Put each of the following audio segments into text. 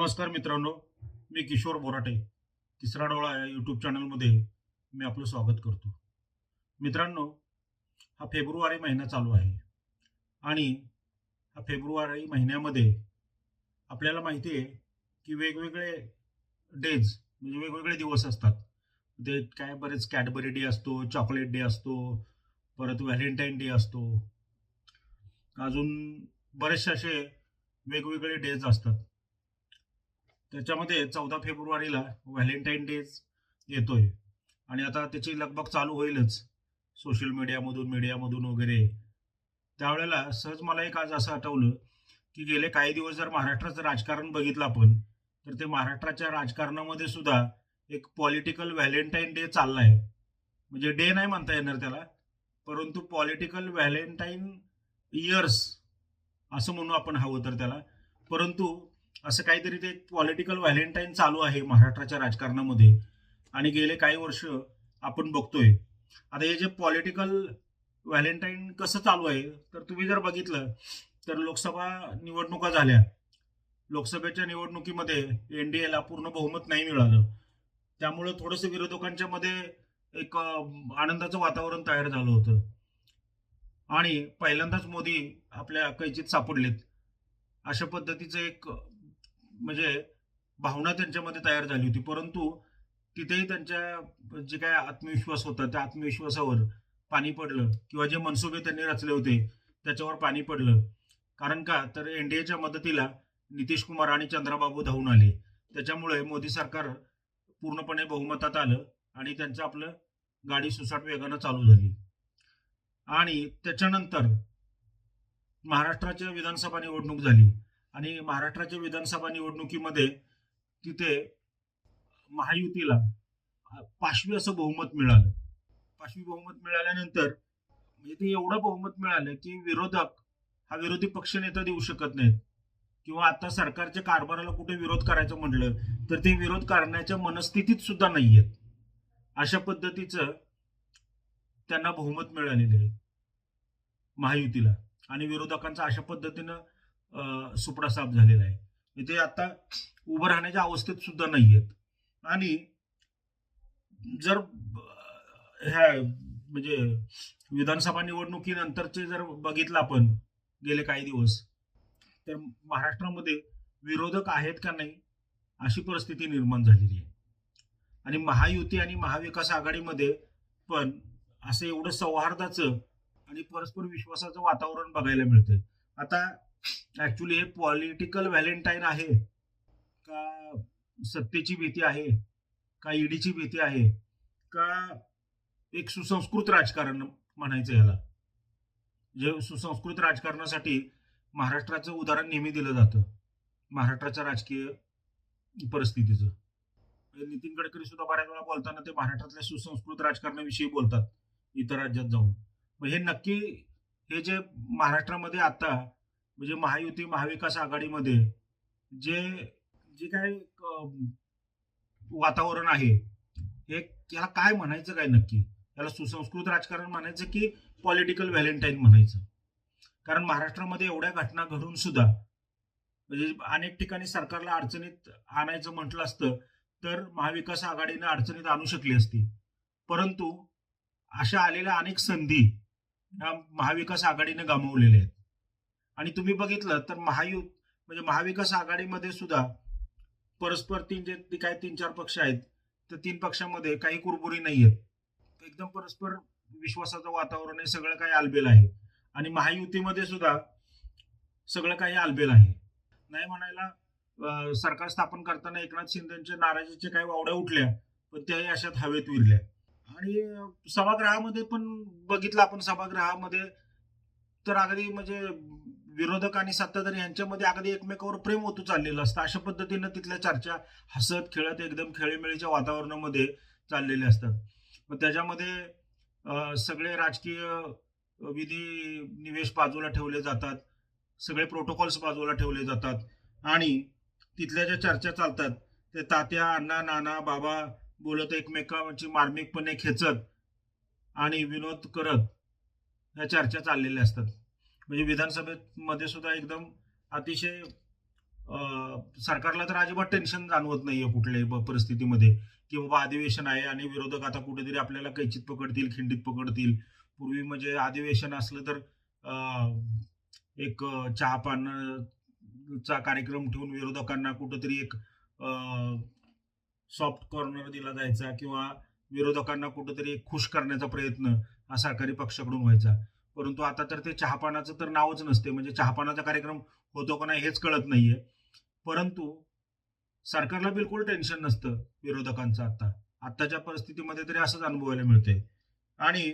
नमस्कार मित्रांनो मी किशोर बोराटे. तिसरा डोळा या यूट्यूब चॅनलमध्ये मी आपलं स्वागत करतो. मित्रांनो हा फेब्रुवारी महिना चालू आहे आणि हा फेब्रुवारी महिन्यामध्ये आपल्याला माहिती आहे की वेगवेगळे डेज म्हणजे वेगवेगळे दिवस असतात. ते काय बरेच कॅडबरी डे असतो चॉकलेट डे असतो परत व्हॅलेंटाईन डे असतो. अजून बरेचसे असे वेगवेगळे डेज असतात. त्याच्यामध्ये चौदा फेब्रुवारीला व्हॅलेंटाईन डेज येतोय. आणि आता त्याची लगबग चालू होईलच. सोशल मीडियामधून मीडियामधून वगैरे. त्यावेळेला सहज मला एक आज असं आठवलं की गेले काही दिवस जर महाराष्ट्राचं राजकारण बघितलं आपण तर ते महाराष्ट्राच्या राजकारणामध्ये सुद्धा एक पॉलिटिकल व्हॅलेंटाईन डे चालला आहे म्हणजे डे नाही म्हणता येणार त्याला परंतु पॉलिटिकल व्हॅलेंटाईन इयर्स असं म्हणू आपण हवं तर त्याला. परंतु असं काहीतरी ते पॉलिटिकल व्हॅलेंटाईन चालू आहे महाराष्ट्राच्या राजकारणामध्ये. आणि गेले काही वर्ष आपण बघतोय. आता हे जे पॉलिटिकल व्हॅलेंटाईन कसं चालू आहे तर तुम्ही जर बघितलं तर लोकसभा निवडणुका झाल्या. लोकसभेच्या निवडणुकीमध्ये एनडीएला पूर्ण बहुमत नाही मिळालं. त्यामुळं थोडंसं विरोधकांच्या मध्ये एक आनंदाचं वातावरण तयार झालं होतं. आणि पहिल्यांदाच मोदी आपल्या कैचीत सापडलेत. अशा पद्धतीचं एक म्हणजे भावना त्यांच्यामध्ये तयार झाली होती. परंतु तिथेही त्यांच्या जे काय आत्मविश्वास होता त्या आत्मविश्वासावर पाणी पडलं किंवा जे मनसुबे त्यांनी रचले होते त्याच्यावर पाणी पडलं. कारण का? तर एनडीएच्या मदतीला नितीश कुमार आणि चंद्राबाबू धावून आले. त्याच्यामुळे मोदी सरकार पूर्णपणे बहुमतात आलं आणि त्यांचं आपलं गाडी सुसाट वेगानं चालू झाली. आणि त्याच्यानंतर महाराष्ट्राच्या विधानसभा निवडणूक झाली. आणि महाराष्ट्राच्या विधानसभा निवडणुकीमध्ये तिथे महायुतीला पाचवी असं बहुमत मिळालं. पाचवी बहुमत मिळाल्यानंतर म्हणजे ते एवढं बहुमत मिळालं की विरोधक हा विरोधी पक्षनेता देऊ शकत नाहीत. किंवा आता सरकारच्या कारभाराला कुठे विरोध करायचं म्हटलं तर ते विरोध करण्याच्या मनस्थितीत सुद्धा नाही आहेत अशा पद्धतीचं त्यांना बहुमत मिळालेलं आहे. महायुतीला. आणि विरोधकांचा अशा पद्धतीनं सुपडा साफ झालेला आहे. ते आता उभं राहण्याच्या अवस्थेत सुद्धा नाही आहेत आणि जर ह्या म्हणजे विधानसभा निवडणुकीनंतरचे जर बघितलं आपण गेले काही दिवस तर महाराष्ट्रामध्ये विरोधक आहेत का नाही अशी परिस्थिती निर्माण झालेली आहे. आणि महायुती आणि महाविकास आघाडीमध्ये पण असं एवढं सौहार्दाचं आणि परस्पर विश्वासाचं वातावरण बघायला मिळतंय. आता ऍक्च्युली हे पॉलिटिकल व्हॅलेंटाईन आहे. का सत्तेची भीती आहे? का ईडीची भीती आहे? का एक सुसंस्कृत राजकारण म्हणायचं याला? जे सुसंस्कृत राजकारणासाठी महाराष्ट्राचं उदाहरण नेहमी दिलं जातं. महाराष्ट्राच्या राजकीय परिस्थितीचं. नितीन गडकरी सुद्धा बऱ्याच वेळा बोलताना ते महाराष्ट्रातल्या सुसंस्कृत राजकारणाविषयी बोलतात. इतर राज्यात जाऊन. मग हे नक्की हे जे महाराष्ट्रामध्ये आता म्हणजे महायुती महाविकास आघाडीमध्ये जे जे काय वातावरण आहे हे याला काय म्हणायचं काय नक्की? याला सुसंस्कृत राजकारण म्हणायचं की पॉलिटिकल व्हॅलेंटाईन म्हणायचं? कारण महाराष्ट्रामध्ये एवढ्या घटना घडून सुद्धा म्हणजे अनेक ठिकाणी सरकारला अडचणीत आणायचं म्हटलं असतं तर महाविकास आघाडीने अडचणीत आणू शकली असती. परंतु अशा आलेल्या अनेक संधी महाविकास आघाडीने गमावलेल्या आहेत. आणि तुम्ही बघितलं तर महायुत म्हणजे महाविकास आघाडीमध्ये सुद्धा परस्पर तीन जे ते काय तीन चार पक्ष आहेत तर तीन पक्षामध्ये काही कुरबुरी नाही आहेत एकदम परस्पर विश्वासाचं वातावरण आहे सगळं काही आलबेल आहे. आणि महायुतीमध्ये सुद्धा सगळं काही आलबेल आहे. नाही म्हणायला सरकार स्थापन करताना एकनाथ शिंदेचे नाराजीचे काही वावड्या उठल्या पण त्याही अशात हवेत विरल्या. आणि सभागृहामध्ये पण बघितलं आपण सभागृहामध्ये तर अगदी म्हणजे विरोधक आणि सत्ताधारी यांच्यामध्ये अगदी एकमेकावर प्रेम होतो चाललेलं असतं. अशा पद्धतीनं तिथल्या चर्चा हसत खेळत एकदम खेळीमेळीच्या वातावरणामध्ये चाललेले असतात. मग त्याच्यामध्ये सगळे राजकीय विधी निवेश बाजूला ठेवले जातात. सगळे प्रोटोकॉल्स बाजूला ठेवले जातात. आणि तिथल्या ज्या चर्चा चालतात ते तात्या अण्णा नाना बाबा बोलत एकमेकांची मार्मिकपणे खेचत आणि विनोद करत ह्या चर्चा चाललेल्या असतात. म्हणजे विधानसभेमध्ये सुद्धा एकदम अतिशय सरकारला तर अजिबात टेन्शन जाणवत नाहीये कुठल्याही परिस्थितीमध्ये. की बाबा अधिवेशन आहे आणि विरोधक आता कुठेतरी आपल्याला कैचित पकडतील खिंडीत पकडतील. पूर्वी म्हणजे अधिवेशन असलं तर एक चहापान चा कार्यक्रम ठेवून विरोधकांना कुठंतरी एक सॉफ्ट कॉर्नर दिला जायचा किंवा विरोधकांना कुठंतरी खुश करण्याचा प्रयत्न हा सरकारी पक्षाकडून व्हायचा. परंतु आता तर ते चहापानाचं तर नावच नसते. म्हणजे चहापानाचा कार्यक्रम होतो का नाही हेच कळत नाहीये. परंतु सरकारला बिलकुल टेन्शन नसतं विरोधकांचं आता. आत्ताच्या परिस्थितीमध्ये तरी असंच अनुभवायला मिळते आणि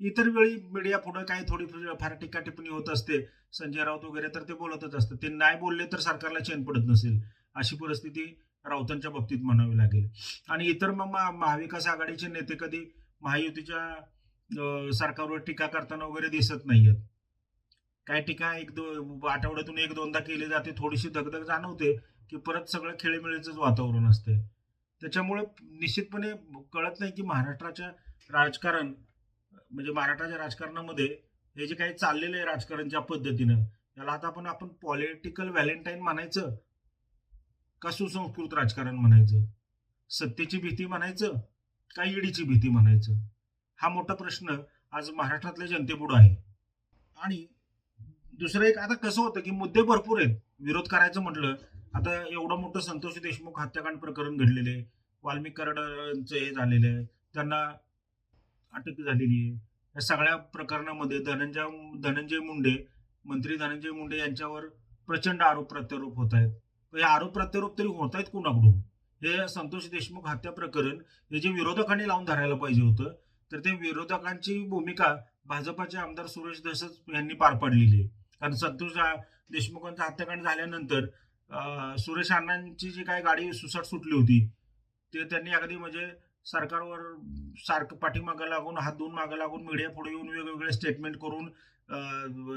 इतर वेळी मीडिया पुढे काही थोडी फार टीका टिप्पणी होत असते. संजय राऊत वगैरे तर ते बोलतच असतं ते नाही बोलले तर सरकारला चेन पडत नसेल. अशी परिस्थिती राऊतांच्या बाबतीत म्हणावी लागेल. आणि इतर मग महाविकास आघाडीचे नेते कधी महायुतीच्या सरकारवर टीका करताना वगैरे दिसत नाहीयेत. काय टीका एक दो आठवड्यातून एक दोनदा केली जाते थोडीशी दगदग जाणवते की परत सगळं खेळीमेळीचंच वातावरण असते. त्याच्यामुळे निश्चितपणे कळत नाही की महाराष्ट्राच्या राजकारण म्हणजे महाराष्ट्राच्या राजकारणामध्ये हे जे काही चाललेलं आहे राजकारण ज्या पद्धतीनं याला आता आपण आपण पॉलिटिकल व्हॅलेंटाईन म्हणायचं? का सुसंस्कृत राजकारण म्हणायचं? सत्तेची भीती म्हणायचं? का ईडीची भीती म्हणायचं? हा मोठा प्रश्न आज महाराष्ट्रातल्या जनतेपुढे आहे. आणि दुसरं एक आता कसं होतं की मुद्दे भरपूर आहेत. विरोध करायचं म्हटलं आता एवढं मोठं संतोष देशमुख हत्याकांड प्रकरण घडलेले आहे. वाल्मिक कराडांचं हे झालेलं आहे. त्यांना अटक झालेली आहे. या सगळ्या प्रकरणामध्ये धनंजय धनंजय मुंडे मंत्री धनंजय मुंडे यांच्यावर प्रचंड आरोप प्रत्यारोप होत आहेत. हे आरोप प्रत्यारोप तरी होत आहेत कुणाकडून? हे संतोष देशमुख हत्या प्रकरण हे जे विरोधकांनी लावून धरायला पाहिजे होतं तर ते विरोधकांची भूमिका भाजपाचे आमदार सुरेश धसच यांनी पार पाडलेली आहे. कारण संतोष देशमुखांचा हत्याकांड झाल्यानंतर सुरेश अण्णांची जी काही गाडी सुसाट सुटली होती ते त्यांनी अगदी म्हणजे सरकारवर सारखं पाठीमागं लागून हात धुवून मागं लागून मीडिया पुढे येऊन वेगवेगळे स्टेटमेंट करून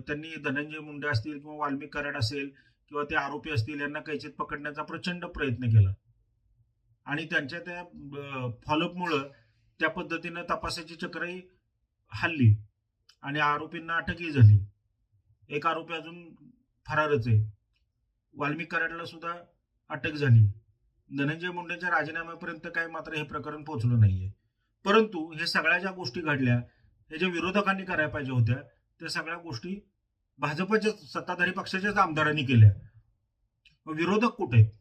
त्यांनी धनंजय मुंडे असतील किंवा वाल्मिक कराड असेल किंवा ते आरोपी असतील यांना कैचेत पकडण्याचा प्रचंड प्रयत्न केला. आणि त्यांच्या त्या फॉलोअपमुळं त्या पद्धतीनं तपासाची चक्रही हल्ली आणि आरोपींना अटकही झाली. एक आरोपी अजून फरारच आहे. वाल्मिक कराडला सुद्धा अटक झाली. धनंजय मुंडेच्या राजीनाम्यापर्यंत काय मात्र हे प्रकरण पोहोचलं नाहीये. परंतु हे सगळ्या ज्या गोष्टी घडल्या हे ज्या विरोधकांनी करायला पाहिजे होत्या त्या सगळ्या गोष्टी भाजपच्या सत्ताधारी पक्षाच्याच आमदारांनी केल्या. विरोधक कुठे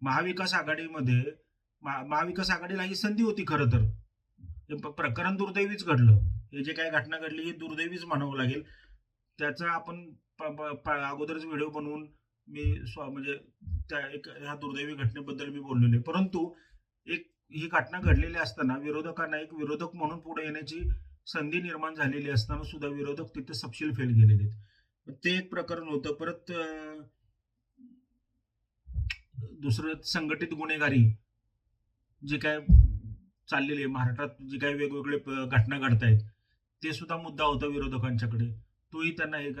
महाविकास आघाडीमध्ये महाविकास आघाडीला ही संधी होती खरं तर. हे प- प्रकरण दुर्दैवीच घडलं. हे जे काही घटना घडली ही दुर्दैवीच म्हणावं लागेल. त्याचा आपण प- प- अगोदरच व्हिडिओ बनवून मी स्व म्हणजे त्या एक ह्या दुर्दैवी घटनेबद्दल मी बोललेलो आहे. परंतु एक ही घटना घडलेली असताना विरोधकांना एक विरोधक म्हणून पुढे येण्याची संधी निर्माण झालेली असताना सुद्धा विरोधक तिथे सपशील फेल गेलेले आहेत. ते एक प्रकरण होतं. परत दुसरं संघटित गुन्हेगारी जे काय चाललेले आहे महाराष्ट्रात जे काही वेगवेगळे प- घटना आहेत ते सुद्धा मुद्दा होता विरोधकांच्याकडे. तोही त्यांना एक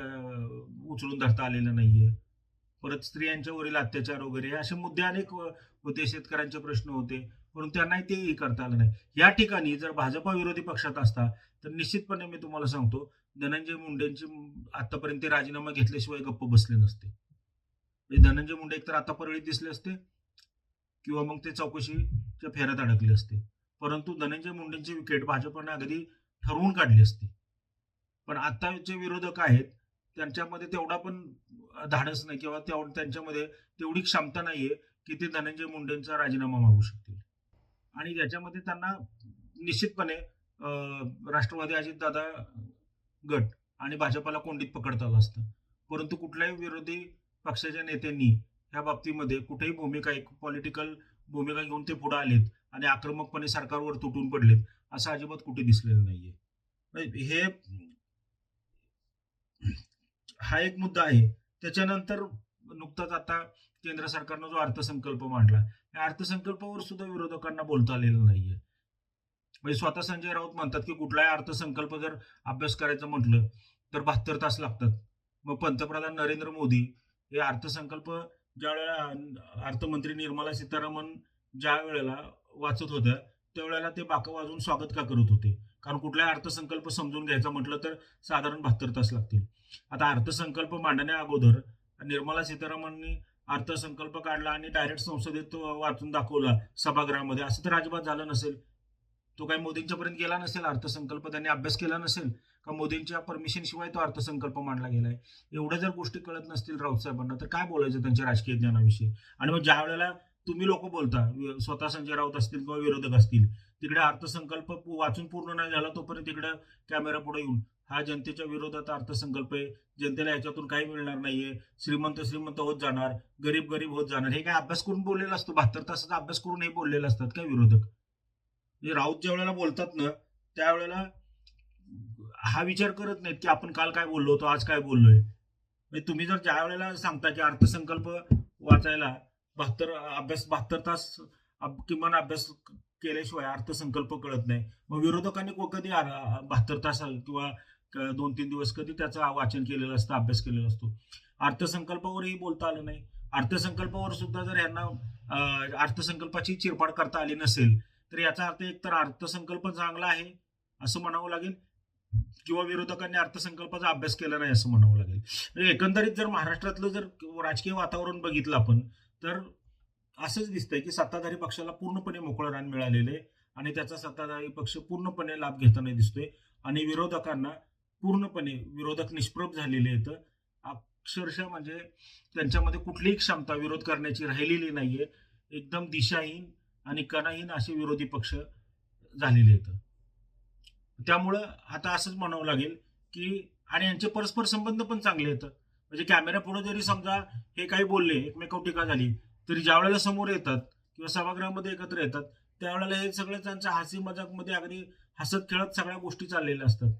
उचलून धरता आलेला नाहीये. परत स्त्रियांच्यावरील अत्याचार वगैरे असे मुद्दे अनेक होते शेतकऱ्यांचे प्रश्न होते. म्हणून त्यांनाही तेही करता आलं नाही. या ठिकाणी जर भाजपा विरोधी पक्षात असता तर निश्चितपणे मी तुम्हाला सांगतो धनंजय मुंडेंची आतापर्यंत ते राजीनामा घेतल्याशिवाय गप्प बसले नसते. म्हणजे धनंजय मुंडे एकतर आता परळीत दिसले असते किंवा मग ते चौकशी त्या फेऱ्यात अडकले असते. परंतु धनंजय मुंडेंची विकेट भाजपने अगदी ठरवून काढली असती. पण आताचे विरोधक आहेत त्यांच्यामध्ये तेवढा पण धाडस नाही किंवा तेवढ त्यांच्यामध्ये तेवढी क्षमता नाहीये की ते धनंजय मुंडेंचा राजीनामा मागू शकतील. आणि याच्यामध्ये त्यांना निश्चितपणे राष्ट्रवादी अजितदादा गट आणि भाजपाला कोंडीत पकडता आलं असतं. परंतु कुठल्याही विरोधी पक्षाच्या नेत्यांनी ह्या बाबतीमध्ये कुठेही भूमिका एक पॉलिटिकल भूमिका घेऊन ते पुढे आलेत आणि आक्रमकपणे सरकारवर तुटून पडलेत असं अजिबात कुठे दिसलेलं नाहीये. हे हा एक मुद्दा आहे. त्याच्यानंतर नुकताच आता केंद्र सरकारनं जो अर्थसंकल्प मांडला या अर्थसंकल्पावर सुद्धा विरोधकांना बोलता आलेलं नाहीये. म्हणजे स्वतः संजय राऊत म्हणतात की कुठलाही अर्थसंकल्प जर अभ्यास करायचं म्हटलं तर बहात्तर तास लागतात. मग पंतप्रधान नरेंद्र मोदी हे अर्थसंकल्प ज्या वेळेला अर्थमंत्री निर्मला सीतारामन ज्या वेळेला वाचत होत्या त्यावेळेला ते बाका वाजवून स्वागत का करत होते? कारण कुठलाही अर्थसंकल्प समजून घ्यायचा म्हटलं तर साधारण बहात्तर तास लागतील. आता अर्थसंकल्प मांडण्या अगोदर निर्मला सीतारामननी अर्थसंकल्प काढला आणि डायरेक्ट संसदेत वाचून दाखवला सभागृहामध्ये. असं तर अजिबात झालं नसेल. तो काही मोदींच्यापर्यंत गेला नसेल अर्थसंकल्प त्यांनी अभ्यास केला नसेल का मोदींच्या परमिशन शिवाय तो अर्थसंकल्प मांडला गेलाय? एवढ्या जर गोष्टी कळत नसतील राऊत साहेबांना तर काय बोलायचं त्यांच्या राजकीय ज्ञानाविषयी? आणि मग ज्या वेळेला तुम्ही लोक बोलता स्वतः संजय राऊत असतील किंवा विरोधक असतील तिकडे अर्थसंकल्प वाचून पूर्ण नाही झाला तोपर्यंत तिकडे कॅमेरा पुढे येऊन हा जनतेच्या विरोधात अर्थसंकल्प आहे जनतेला याच्यातून काही मिळणार नाहीये श्रीमंत श्रीमंत होत जाणार गरीब गरीब होत जाणार हे काय अभ्यास करून बोललेला असतो? बहात्तर तासाचा अभ्यास करून हे बोललेले असतात काय विरोधक? म्हणजे राऊत ज्या वेळेला बोलतात ना त्यावेळेला हा विचार करत नाहीत की आपण काल काय बोललो होतो आज काय बोललोय. म्हणजे तुम्ही जर ज्या वेळेला सांगता की अर्थसंकल्प वाचायला बहात्तर अभ्यास बहात्तर तास किमान अभ्यास केल्याशिवाय अर्थसंकल्प कळत नाही. मग विरोधकांनी को- कधी बहात्तर तास किंवा दोन तीन दिवस कधी त्याचं वाचन केलेलं असतं अभ्यास केलेला असतो? अर्थसंकल्पावरही बोलता आलं नाही. अर्थसंकल्पावर सुद्धा जर यांना अर्थसंकल्पाची चिरफाड करता आली नसेल तर याचा अर्थ एक तर अर्थसंकल्प चांगला आहे असं म्हणावं लागेल. किंवा विरोधकांनी अर्थसंकल्पाचा अभ्यास केला नाही असं म्हणावं लागेल. म्हणजे एकंदरीत जर महाराष्ट्रातलं जर राजकीय वातावरण बघितलं आपण तर असंच दिसतंय की सत्ताधारी पक्षाला पूर्णपणे मोकळं रान मिळालेलं आहे आणि त्याचा सत्ताधारी पक्ष पूर्णपणे लाभ घेताना दिसतोय आणि विरोधकांना पूर्णपणे विरोधक निष्प्रभ झालेले आहेत. अक्षरशः म्हणजे त्यांच्यामध्ये कुठलीही क्षमता विरोध करण्याची राहिलेली नाहीये. एकदम दिशाहीन आणि कणाहीन असे विरोधी पक्ष झालेले आहेत. त्यामुळं आता असंच म्हणावं लागेल की आणि यांचे परस्पर संबंध पण चांगले आहेत. म्हणजे कॅमेरा पुढे जरी समजा हे काही बोलले एकमेकावर टीका झाली तरी ज्या वेळेला समोर येतात किंवा सभागृहामध्ये एकत्र येतात त्यावेळेला हे सगळं त्यांच्या हसी मजाकमध्ये अगदी हसत खेळत सगळ्या गोष्टी चाललेल्या असतात.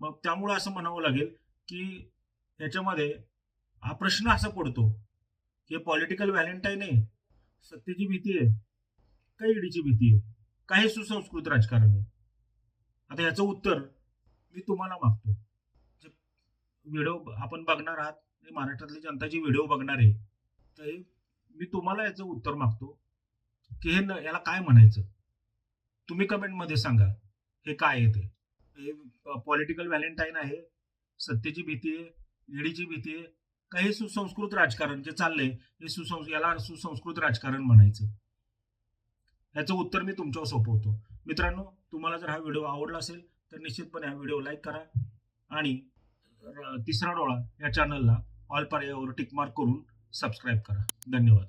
मग त्यामुळं असं म्हणावं लागेल की याच्यामध्ये हा प्रश्न असा पडतो की पॉलिटिकल व्हॅलेंटाईन आहे सत्तेची भीती आहे. का ईडीची भीती आहे. काही सुसंस्कृत राजकारण आहे आता याचं उत्तर मी तुम्हाला मागतो. जे व्हिडिओ आपण बघणार आहात महाराष्ट्रातली जनता जी व्हिडिओ बघणार आहे तर मी तुम्हाला याचं उत्तर मागतो की हे न- याला काय म्हणायचं? तुम्ही कमेंटमध्ये सांगा हे काय आहे ते? हे पॉलिटिकल व्हॅलेंटाईन आहे सत्तेची भीती आहे ईडीची भीती आहे काही सुसंस्कृत राजकारण जे चाललंय हे सुसंस् याला सुसंस्कृत राजकारण म्हणायचं. याचं उत्तर मी तुमच्यावर सोपवतो. मित्रांनो तुम्हाला जर हा व्हिडिओ आवडला असेल तर निश्चितपणे हा व्हिडिओ लाईक करा आणि तिसरा डोळा या चॅनलला ऑल पर्यायावर टिकमार्क करून सबस्क्राईब करा. धन्यवाद.